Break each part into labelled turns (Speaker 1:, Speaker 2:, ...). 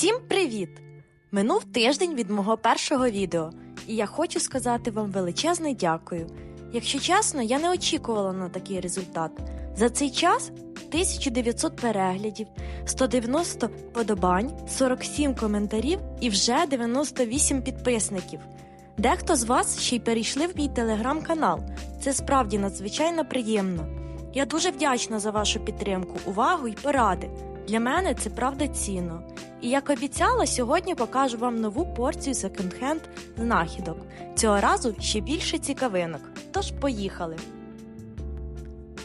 Speaker 1: Всім привіт! Минув тиждень від мого першого відео, і я хочу сказати вам величезне дякую. Якщо чесно, я не очікувала на такий результат. За цей час 1900 переглядів, 190 подобань, 47 коментарів і вже 98 підписників. Дехто з вас ще й перейшли в мій телеграм-канал. Це справді надзвичайно приємно. Я дуже вдячна за вашу підтримку, увагу і поради. Для мене це правда цінно. І як обіцяла, сьогодні покажу вам нову порцію секонд-хенд знахідок. Цього разу ще більше цікавинок. Тож поїхали!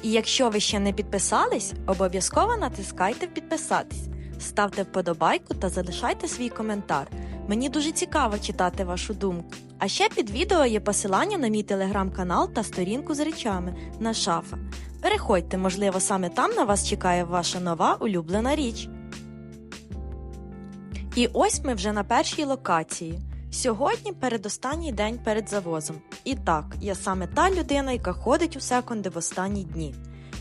Speaker 1: І якщо ви ще не підписались, обов'язково натискайте підписатись, ставте вподобайку та залишайте свій коментар. Мені дуже цікаво читати вашу думку. А ще під відео є посилання на мій телеграм-канал та сторінку з речами на шафа. Переходьте, можливо, саме там на вас чекає ваша нова улюблена річ. І ось ми вже на першій локації. Сьогодні передостанній день перед завозом. І так, я саме та людина, яка ходить у секунди в останні дні.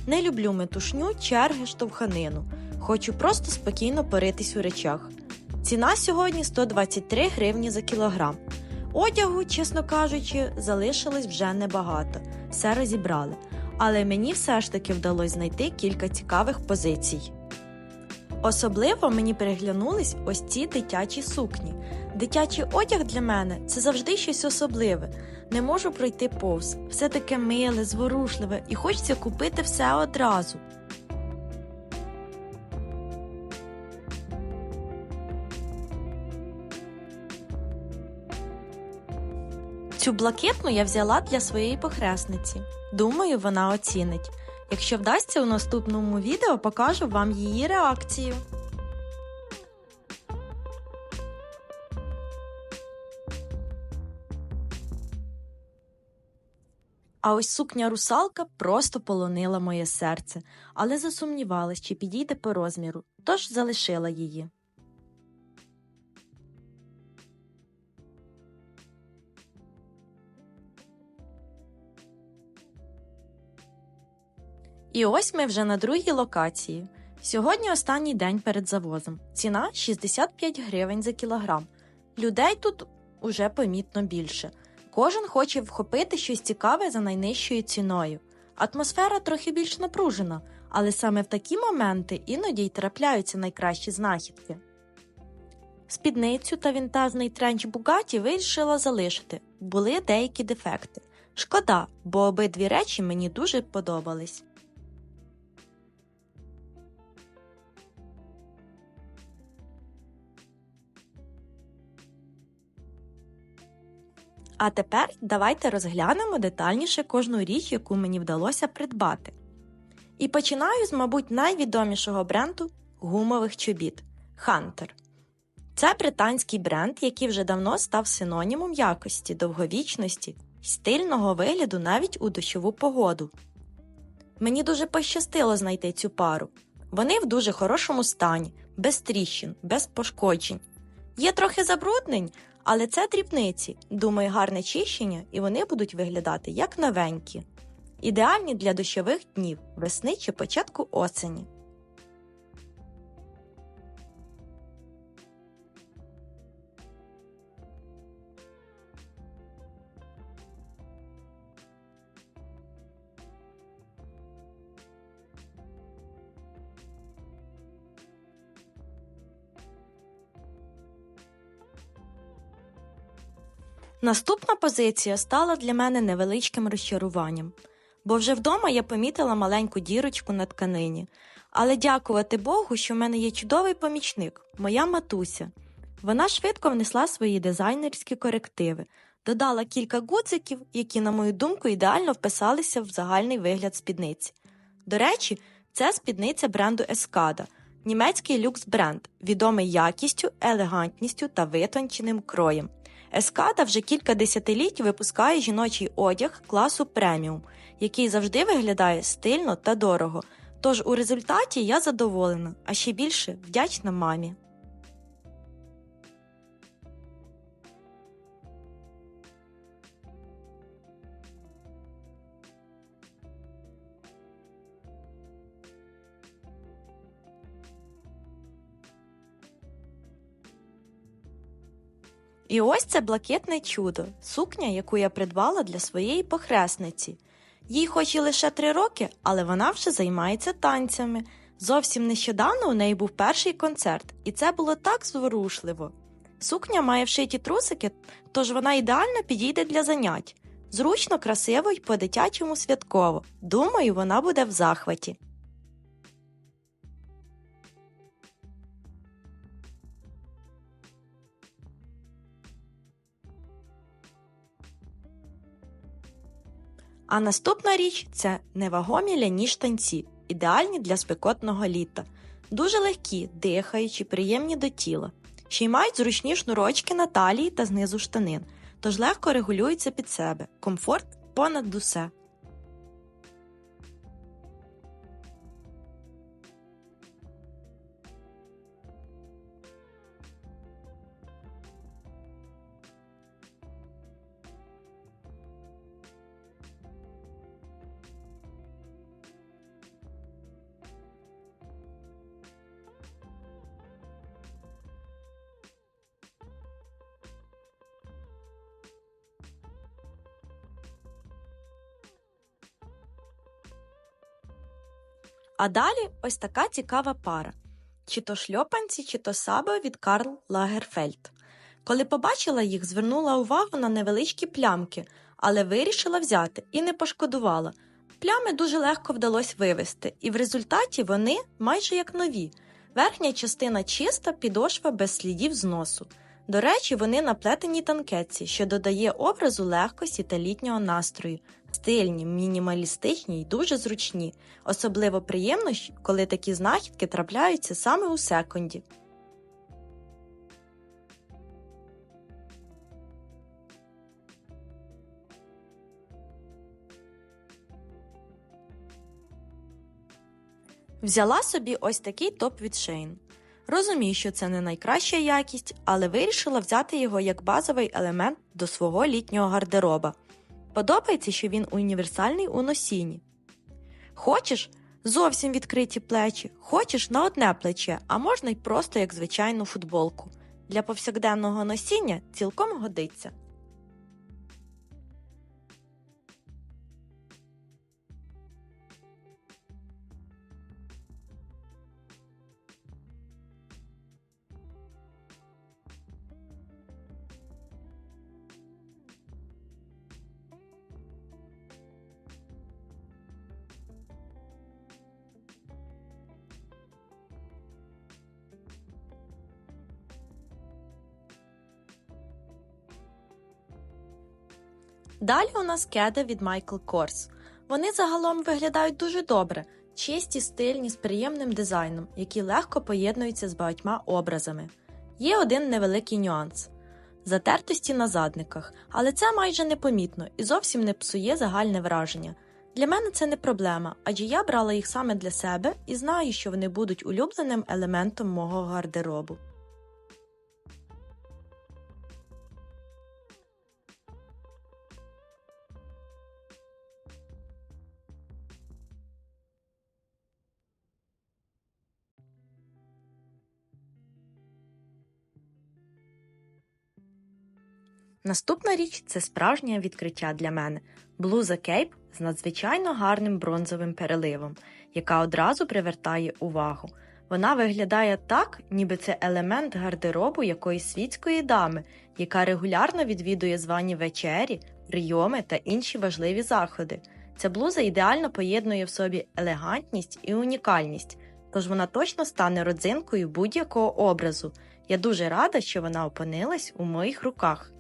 Speaker 1: Не люблю метушню, черги, штовханину. Хочу просто спокійно поритись у речах. Ціна сьогодні 123 гривні за кілограм. Одягу, чесно кажучи, залишилось вже небагато. Все розібрали. Але мені все ж таки вдалося знайти кілька цікавих позицій. Особливо мені переглянулись ось ці дитячі сукні. Дитячий одяг для мене це завжди щось особливе. Не можу пройти повз. Все таке миле, зворушливе і хочеться купити все одразу. Цю блакитну я взяла для своєї похресниці. Думаю, вона оцінить. Якщо вдасться у наступному відео, покажу вам її реакцію. А ось сукня русалка просто полонила моє серце, але засумнівалась, чи підійде по розміру, тож залишила її. І ось ми вже на другій локації. Сьогодні останній день перед завозом. Ціна 65 гривень за кілограм. Людей тут уже помітно більше. Кожен хоче вхопити щось цікаве за найнижчою ціною. Атмосфера трохи більш напружена, але саме в такі моменти іноді й трапляються найкращі знахідки. Спідницю та вінтажний тренч Бугаті вирішила залишити, були деякі дефекти. Шкода, бо обидві речі мені дуже подобались. А тепер давайте розглянемо детальніше кожну річ, яку мені вдалося придбати. І починаю з, мабуть, найвідомішого бренду гумових чобіт Hunter. Це британський бренд, який вже давно став синонімом якості, довговічності стильного вигляду навіть у дощову погоду. Мені дуже пощастило знайти цю пару. Вони в дуже хорошому стані, без тріщин, без пошкоджень. Є трохи забруднень, але це дрібниці. Думаю, гарне чищення, і вони будуть виглядати як новенькі. Ідеальні для дощових днів, весни чи початку осені. Наступна позиція стала для мене невеличким розчаруванням, бо вже вдома я помітила маленьку дірочку на тканині. Але дякувати Богу, що в мене є чудовий помічник, моя матуся. Вона швидко внесла свої дизайнерські корективи, додала кілька гудзиків, які, на мою думку, ідеально вписалися в загальний вигляд спідниці. До речі, це спідниця бренду Ескада, німецький люкс бренд, відомий якістю, елегантністю та витонченим кроєм. Ескада вже кілька десятиліть випускає жіночий одяг класу преміум, який завжди виглядає стильно та дорого. Тож у результаті я задоволена, а ще більше вдячна мамі. І ось це блакитне чудо, сукня, яку я придбала для своєї похресниці. Їй хоч і лише три роки, але вона вже займається танцями. Зовсім нещодавно у неї був перший концерт, і це було так зворушливо. Сукня має вшиті трусики, тож вона ідеально підійде для занять. Зручно, красиво й по-дитячому святково. Думаю, вона буде в захваті. А наступна річ це невагомі ляні штанці, ідеальні для спекотного літа. Дуже легкі, дихаючі, приємні до тіла. Ще й мають зручні шнурочки на талії та знизу штанин, тож легко регулюються під себе. Комфорт понад усе. А далі ось така цікава пара: чи то шльопанці, чи то саба від Карл Лагерфельд. Коли побачила їх, звернула увагу на невеличкі плямки, але вирішила взяти і не пошкодувала. Плями дуже легко вдалося вивести, і в результаті вони майже як нові. Верхня частина чиста, підошва без слідів зносу. До речі, вони наплетені танкетці, що додає образу легкості та літнього настрою. Стильні, мінімалістичні й дуже зручні. Особливо приємно, коли такі знахідки трапляються саме у секунді. Взяла собі ось такий топ від Shein. Розумію, що це не найкраща якість, але вирішила взяти його як базовий елемент до свого літнього гардероба. Подобається, що він універсальний у носінні. Хочеш зовсім відкриті плечі, хочеш на одне плече, а можна й просто як звичайну футболку. Для повсякденного носіння цілком годиться. Далі у нас кеди від Michael Kors. Вони загалом виглядають дуже добре, чисті, стильні, з приємним дизайном, які легко поєднуються з багатьма образами. Є один невеликий нюанс затертості на задниках, але це майже непомітно і зовсім не псує загальне враження. Для мене це не проблема, адже я брала їх саме для себе і знаю, що вони будуть улюбленим елементом мого гардеробу. Наступна річ це справжнє відкриття для мене блуза кейп з надзвичайно гарним бронзовим переливом, яка одразу привертає увагу. Вона виглядає так, ніби це елемент гардеробу якоїсь світської дами, яка регулярно відвідує звані вечері, прийоми та інші важливі заходи. Ця блуза ідеально поєднує в собі елегантність і унікальність, тож вона точно стане родзинкою будь-якого образу. Я дуже рада, що вона опинилась у моїх руках.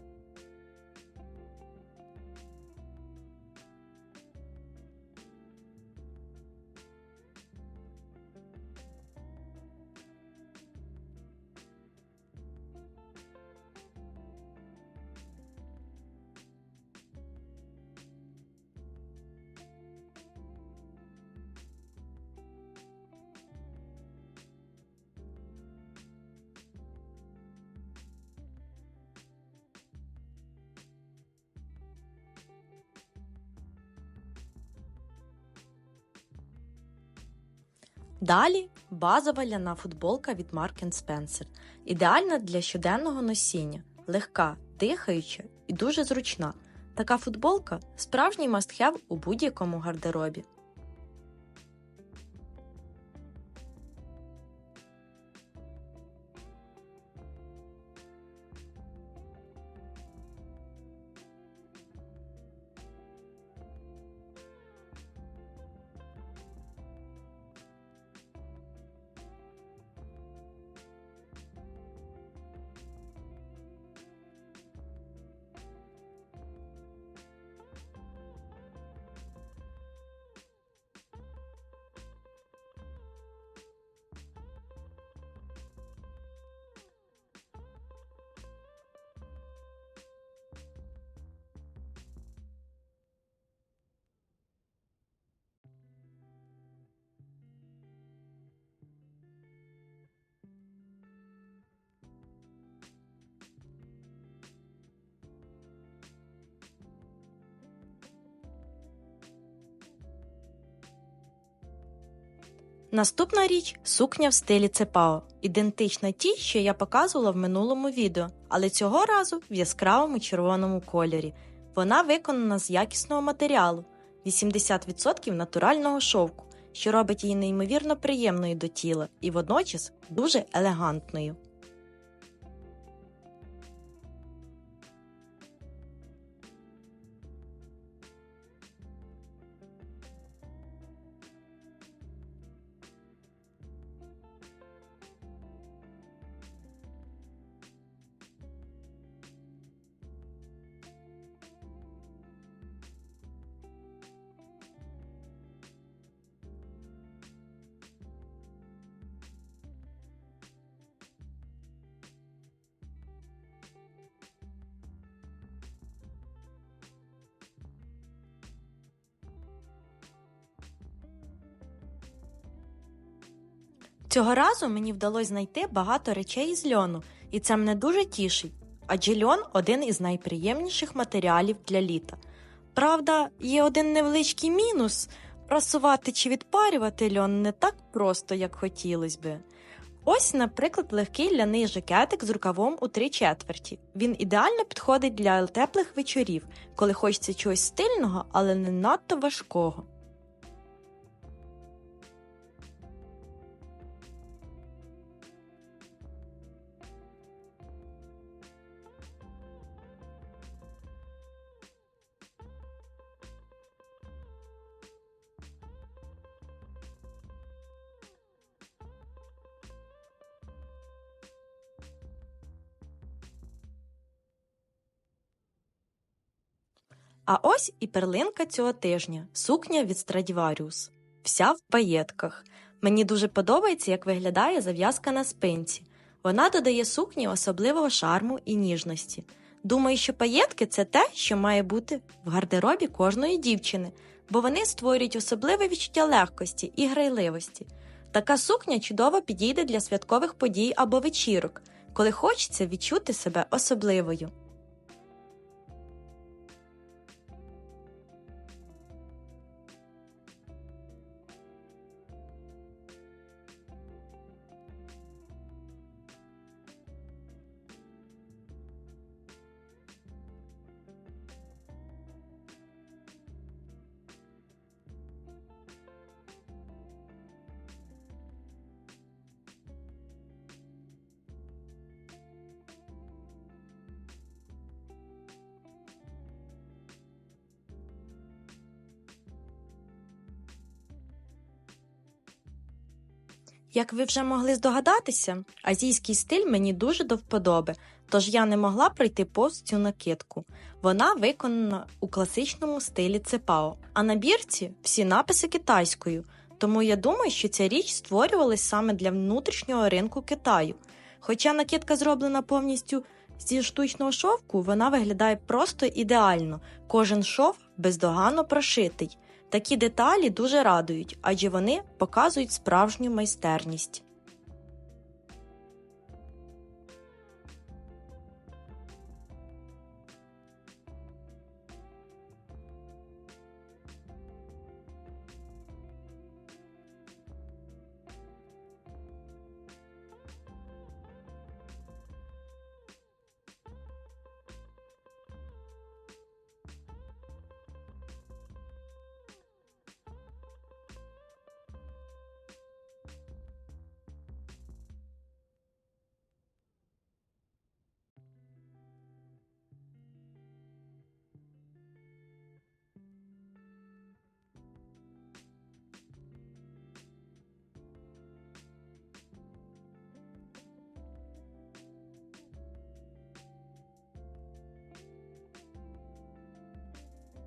Speaker 1: Далі базова ляна футболка від Mark Spencer. Ідеальна для щоденного носіння, легка, дихаюча і дуже зручна. Така футболка справжній мастхев у будь-якому гардеробі. Наступна річ сукня в стилі цепао, ідентична тій, що я показувала в минулому відео, але цього разу в яскравому червоному кольорі. Вона виконана з якісного матеріалу 80% натурального шовку, що робить її неймовірно приємною до тіла і водночас дуже елегантною. Цього разу мені вдалося знайти багато речей із льону, і це мене дуже тішить, адже льон один із найприємніших матеріалів для літа. Правда, є один невеличкий мінус прасувати чи відпарювати льон не так просто, як хотілося би. Ось, наприклад, легкий ляний жакетик з рукавом у три четверті. Він ідеально підходить для теплих вечорів, коли хочеться чогось стильного, але не надто важкого. А ось і перлинка цього тижня сукня від Stradivarius. Вся в паєтках. Мені дуже подобається, як виглядає зав'язка на спинці. Вона додає сукні особливого шарму і ніжності. Думаю, що паєтки це те, що має бути в гардеробі кожної дівчини, бо вони створюють особливе відчуття легкості і грайливості. Така сукня чудово підійде для святкових подій або вечірок, коли хочеться відчути себе особливою. Як ви вже могли здогадатися, азійський стиль мені дуже до вподоби, тож я не могла пройти повз цю накидку. Вона виконана у класичному стилі цепао, а на бірці всі написи китайською, тому я думаю, що ця річ створювалась саме для внутрішнього ринку Китаю. Хоча накидка зроблена повністю зі штучного шовку, вона виглядає просто ідеально, кожен шов бездоганно прошитий. Такі деталі дуже радують, адже вони показують справжню майстерність.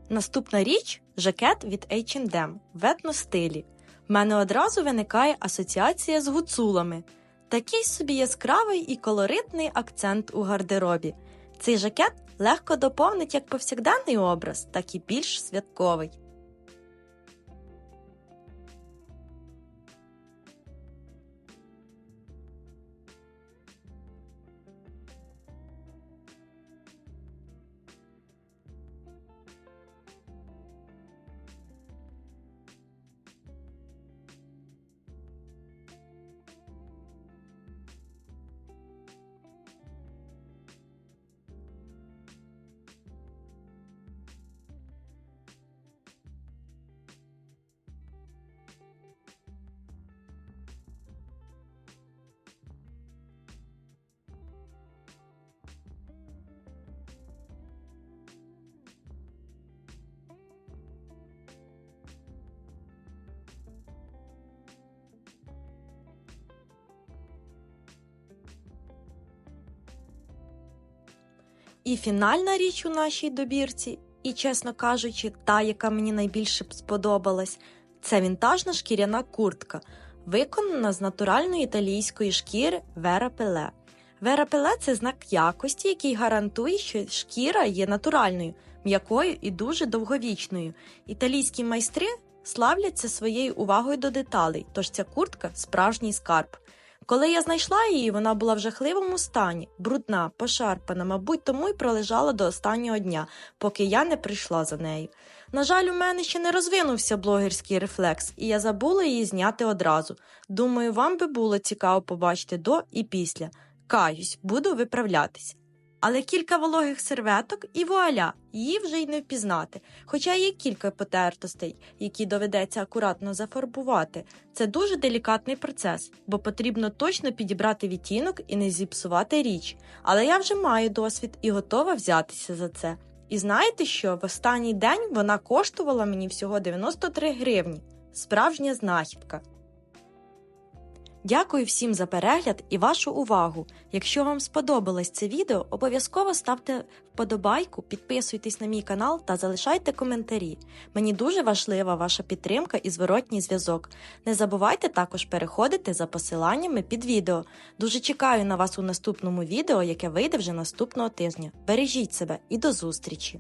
Speaker 1: Наступна річ жакет від H&M в етностилі. В мене одразу виникає асоціація з гуцулами. Такий собі яскравий і колоритний акцент у гардеробі. Цей жакет легко доповнить як повсякденний образ, так і більш святковий. І фінальна річ у нашій добірці, і, чесно кажучи, та, яка мені найбільше сподобалась, це вінтажна шкіряна куртка, виконана з натуральної італійської шкіри Вера Пеле. Вера Пеле це знак якості, який гарантує, що шкіра є натуральною, м'якою і дуже довговічною. Італійські майстри славляться своєю увагою до деталей, тож ця куртка справжній скарб. Коли я знайшла її, вона була в жахливому стані, брудна, пошарпана, мабуть, тому й пролежала до останнього дня, поки я не прийшла за нею. На жаль, у мене ще не розвинувся блогерський рефлекс, і я забула її зняти одразу. Думаю, вам би було цікаво побачити до і після. Каюсь, буду виправлятись. Але кілька вологих серветок і вуаля, її вже й не впізнати. Хоча є кілька потертостей, які доведеться акуратно зафарбувати. Це дуже делікатний процес, бо потрібно точно підібрати відтінок і не зіпсувати річ. Але я вже маю досвід і готова взятися за це. І знаєте що? В останній день вона коштувала мені всього 93 гривні. Справжня знахідка. Дякую всім за перегляд і вашу увагу. Якщо вам сподобалось це відео, обов'язково ставте вподобайку, підписуйтесь на мій канал та залишайте коментарі. Мені дуже важлива ваша підтримка і зворотній зв'язок. Не забувайте також переходити за посиланнями під відео. Дуже чекаю на вас у наступному відео, яке вийде вже наступного тижня. Бережіть себе і до зустрічі!